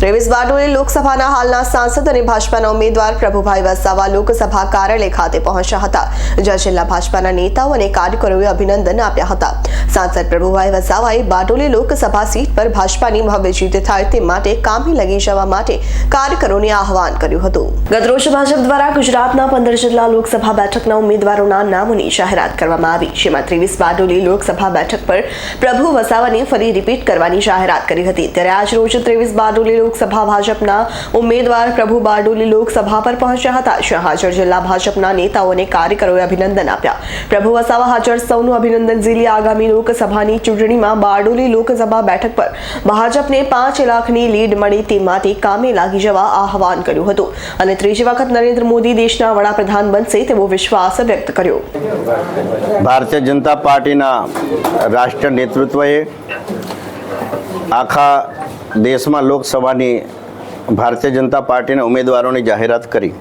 ત્રેવીસ બારડોલી લોકસભાના હાલના સાંસદ અને ભાજપાના ઉમેદવાર પ્રભુભાઈ વસાવા લોકસભા કાર્યાલય ખાતે પહોંચ્યા હતા, જ્યાં છેલ્લા ભાજપાના નેતાઓ અને કાર્યકરોએ અભિનંદન આપ્યા હતા. સાંસદ પ્રભુભાઈ વસાવાએ બારડોલી લોકસભા સીટ પર ભાજપાની ભવ્ય જીત થાય તે માટે કામે લગી જવા માટે કાર્યકરોને આહવાન કર્યું હતું. ગતરોજ ભાજપ દ્વારા ગુજરાતના પંદર જિલ્લા લોકસભા બેઠકના ઉમેદવારોના નામોની જાહેરાત કરવામાં આવી, જેમાં ત્રેવીસ બારડોલી લોકસભા બેઠક પર પ્રભુ વસાવાને ફરી રિપીટ કરવાની જાહેરાત કરી હતી. ત્યારે આજ રોજ ત્રેવીસ બારડોલી લોકસભા ભાજપના ઉમેદવાર પ્રભુ બારડોલી લોકસભા પર પહોંચ્યા હતા. જ્યાં હાજર જિલ્લા ભાજપના નેતાઓ અને કાર્યકરોએ અભિનંદન આપ્યા. પ્રભુ વસાવા હાજર સૌનું અભિનંદન ઝીલી આગામી લોકસભાની ચૂંટણીમાં બારડોલી લોકસભા બેઠક પર ભાજપને પાંચ લાખની લીડ મળી તે માટે કામે લાગી જવા આહવાન કર્યું હતું. અને ત્રીજી વખત નરેન્દ્ર મોદી દેશના વડાપ્રધાન બનશે તેવો વિશ્વાસ વ્યક્ત કર્યો. ભારતીય જનતા પાર્ટીના રાષ્ટ્રીય નેતૃત્વએ આખા દેશમાં લોકસભાની ભારતીય જનતા પાર્ટીના ઉમેદવારોની જાહેરાત કરી.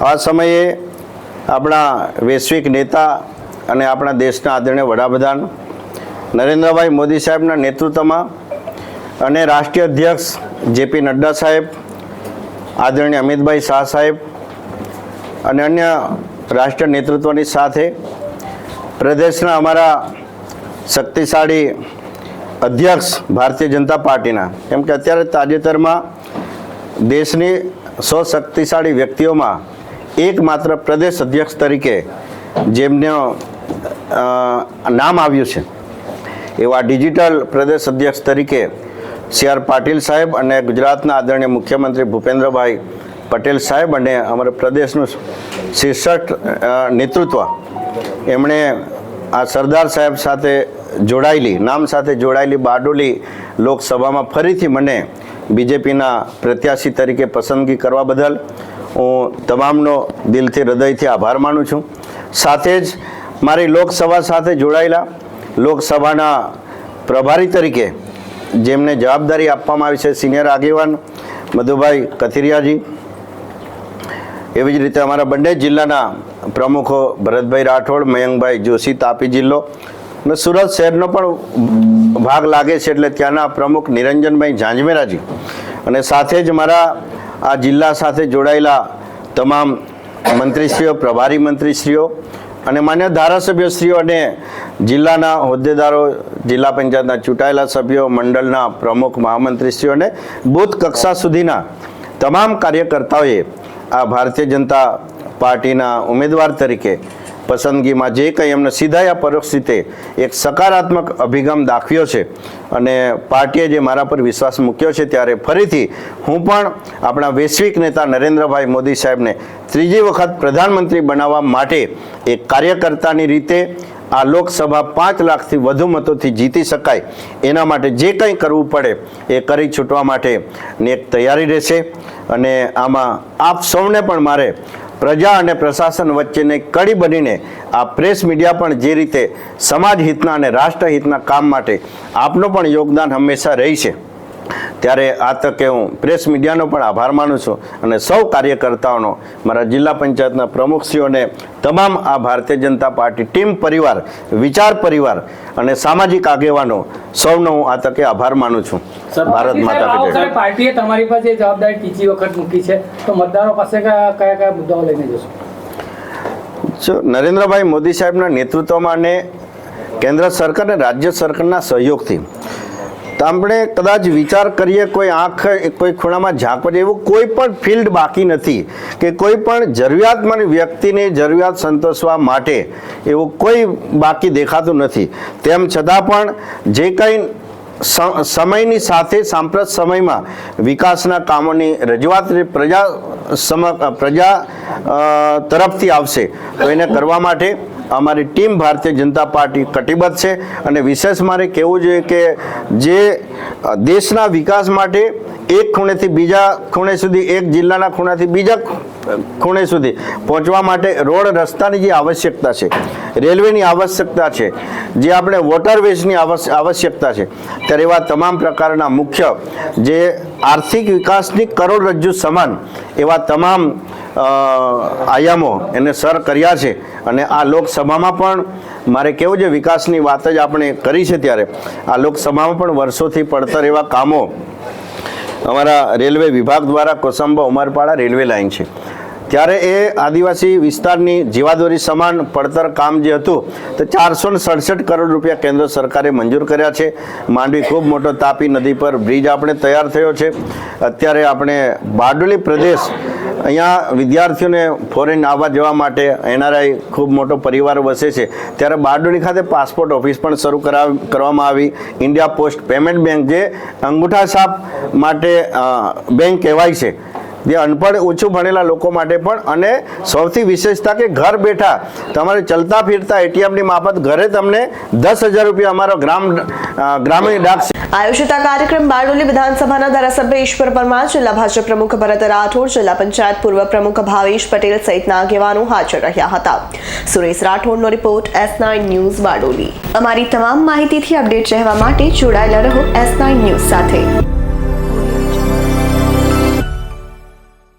આ સમયે આપણા વૈશ્વિક નેતા અને આપણા દેશના આદરણીય વડાપ્રધાન નરેન્દ્રભાઈ મોદી સાહેબના નેતૃત્વમાં અને રાષ્ટ્રીય અધ્યક્ષ જેપી નડ્ડા સાહેબ, આદરણીય અમિતભાઈ શાહ સાહેબ અને અન્ય રાષ્ટ્રીય નેતૃત્વની સાથે પ્રદેશના અમારા શક્તિશાળી અધ્યક્ષ ભારતીય જનતા પાર્ટીના. કેમ કે અત્યારે તાજેતરમાં દેશની સો વ્યક્તિઓમાં એકમાત્ર પ્રદેશ અધ્યક્ષ તરીકે જેમને નામ આવ્યું છે, એવા ડિજિટલ પ્રદેશ અધ્યક્ષ તરીકે સી આર પાટીલ સાહેબ અને ગુજરાતના આદરણીય મુખ્યમંત્રી ભૂપેન્દ્રભાઈ પટેલ સાહેબ અને અમારા પ્રદેશનું શીર્ષક નેતૃત્વ. એમણે આ સરદાર સાહેબ સાથે જોડાયેલી, નામ સાથે જોડાયેલી બારડોલી લોકસભામાં ફરીથી મને બીજેપીના પ્રત્યાશી તરીકે પસંદગી કરવા બદલ હું તમામનો દિલથી હૃદયથી આભાર માનું છું. સાથે જ મારી લોકસભા સાથે જોડાયેલા લોકસભાના પ્રભારી તરીકે જેમને જવાબદારી આપવામાં આવી છે સિનિયર આગેવાન મધુભાઈ કથિરિયાજી, એવી જ રીતે અમારા બંને જિલ્લાના પ્રમુખો ભરતભાઈ રાઠોડ, મયંકભાઈ જોશી, તાપી જિલ્લો અને સુરત શહેરનો પણ ભાગ લાગે છે એટલે ત્યાંના પ્રમુખ નિરંજનભાઈ ઝાંઝમેરાજી. અને સાથે જ મારા આ જિલ્લા સાથે જોડાયેલા તમામ મંત્રીશ્રીઓ, પ્રભારી મંત્રીશ્રીઓ અને માન્ય ધારાસભ્યશ્રીઓ અને જિલ્લાના હોદ્દેદારો, જિલ્લા પંચાયતના ચૂંટાયેલા સભ્યો, મંડળના પ્રમુખ મહામંત્રીશ્રીઓ અને બૂથ કક્ષા સુધીના તમામ કાર્યકર્તાઓએ આ ભારતીય જનતા પાર્ટીના ઉમેદવાર તરીકે પસંદગીમાં જે કંઈ એમને સીધા યા પરોક્ષ રીતે એક સકારાત્મક અભિગમ દાખવ્યો છે અને પાર્ટીએ જે મારા પર વિશ્વાસ મૂક્યો છે ત્યારે ફરીથી હું પણ આપણા વૈશ્વિક નેતા નરેન્દ્રભાઈ મોદી સાહેબને ત્રીજી વખત પ્રધાનમંત્રી બનાવવા માટે એક કાર્યકર્તાની રીતે આ લોકસભા પાંચ લાખથી વધુ મતોથી જીતી શકાય એના માટે જે કંઈ કરવું પડે એ કરી છૂટવા માટેની એક તૈયારી રહેશે. અને આમાં આપ સૌને પણ મારે પ્રજા અને પ્રશાસન વચ્ચેને કડી બનીને આ પ્રેસ મીડિયા પણ જે રીતે સમાજ હિતના અને રાષ્ટ્રહિતના કામ માટે આપનું પણ યોગદાન હંમેશા રહી છે. ત્યારે આ તકે હું પ્રેસ મીડિયાનો પણ આભાર માનું છું અને સૌ કાર્યકર્તાઓનો મારા જિલ્લા પંચાયતના પ્રમુખશ્રીઓને તમામ આ ભારતીય જનતા પાર્ટી ટીમ પરિવાર વિચાર પરિવાર અને સામાજિક આગેવાનો સૌનો હું આ તકે આભાર માનું છું ભારત માતા જય. પાર્ટીએ તમારી પાસે જવાબદારી ત્રીજી વખત મૂકી છે તો મતદારો પાસે કયા કયા મુદ્દાઓ લઈને જશો નરેન્દ્રભાઈ મોદી સાહેબના નેતૃત્વમાં અને કેન્દ્ર સરકાર અને રાજ્ય સરકારના સહયોગથી તો આપણે કદાચ વિચાર કરીએ, કોઈ આંખ, કોઈ ખૂણામાં ઝાંકવા એવું કોઈ પણ ફિલ્ડ બાકી નથી કે કોઈ પણ જરૂરિયાતમંદ વ્યક્તિને જરૂરિયાત સંતોષવા માટે એવું કોઈ બાકી દેખાતું નથી. તેમ છતાં પણ જે કંઈ સમયની સાથે સાંપ્રત સમયમાં વિકાસના કામોની રજૂઆત પ્રજા સમ, પ્રજા તરફથી આવશે. તો એને કરવા માટે અમારી ટીમ ભારતીય જનતા પાર્ટી કટિબદ્ધ છે અને વિશેષ મારે કહેવું જોઈએ કે જે દેશના વિકાસ માટે એક ખૂણેથી બીજા ખૂણે સુધી, એક જિલ્લાના ખૂણાથી બીજા ખૂણે સુધી પહોંચવા માટે રોડ રસ્તાની જે આવશ્યકતા છે, રેલવેની આવશ્યકતા છે, જે આપણે વોટરવેઝની આવશ્ય- આવશ્યકતા છે, ત્યારે એવા તમામ પ્રકારના મુખ્ય જે આર્થિક વિકાસની કરોડરજ્જુ સમાન એવા તમામ આયામો એને સર કર્યા છે અને આ લોકસભામાં પણ મારે કેવું છે વિકાસની વાત જ આપણે કરી છે ત્યારે, આ લોકસભામાં પણ વર્ષોથી પડતર એવા કામો અમારા રેલવે વિભાગ દ્વારા કોસંબા ઉમરપાડા રેલવે લાઇન છે. ત્યારે એ આદિવાસી વિસ્તારની જીવાદોરી સમાન પડતર કામ જે હતું, તે ચારસો સડસઠ કરોડ રૂપિયા કેન્દ્ર સરકારે મંજૂર કર્યા છે. માંડવી ખૂબ મોટો તાપી નદી પર બ્રિજ આપણે તૈયાર થયો છે. અત્યારે આપણે બારડોલી પ્રદેશ અહીંયા વિદ્યાર્થીઓને ફોરેન આવવા જવા માટે એનઆરઆઈ ખૂબ મોટો પરિવાર વસે છે. ત્યારે બારડોલી ખાતે પાસપોર્ટ ઓફિસ પણ શરૂ કરા કરવામાં આવી. ઇન્ડિયા પોસ્ટ પેમેન્ટ બેંક જે અંગૂઠા છાપ માટે બેંક કહેવાય છે. જે અનપઢ ઓછું ભણેલા લોકો માટે પણ અને સૌથી વિશેષતા કે ઘર બેઠા તમારે ચલતા ફિરતા એટીએમની માફત ઘરે તમને દસ હજાર રૂપિયા અમારો ગ્રામ ગ્રામીણ ડાક આયોજિત આ કાર્યક્રમ બારડોલી વિધાનસભાના ધારાસભ્ય ઈશ્વર પરમાર, જિલ્લા ભાજપ પ્રમુખ ભરત રાઠોડ, જિલ્લા પંચાયત પૂર્વ પ્રમુખ ભાવેશ પટેલ સહિતના આગેવાનો હાજર રહ્યા હતા. Suresh રાઠોડનો report S nine news Bardoli. અમારી તમામ માહિતીથી અપડેટ રહેવા માટે જોડાયેલા રહો એસ નાઇન ન્યૂઝ સાથે.